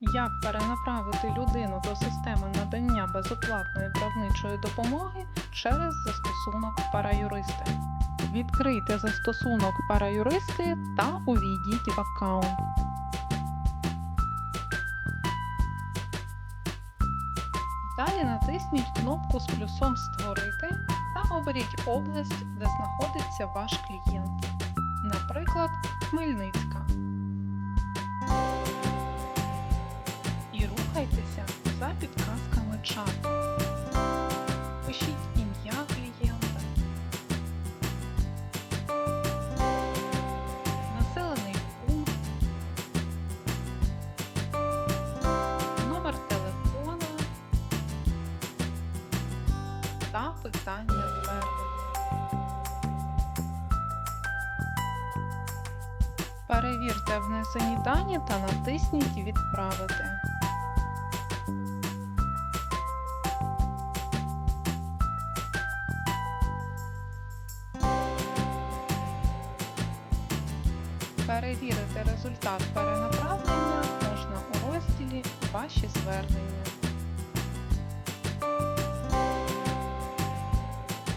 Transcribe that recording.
Як перенаправити людину до системи надання безоплатної правничої допомоги через застосунок Параюристи? Відкрийте застосунок Параюристи та увійдіть в аккаунт. Далі натисніть кнопку з плюсом Створити та оберіть область, де знаходиться ваш клієнт. Наприклад, Хмельницька. Та питання звернення. Перевірте внесені дані та натисніть Відправити. Перевірити результат перенаправлення можна у розділі Ваші звернення.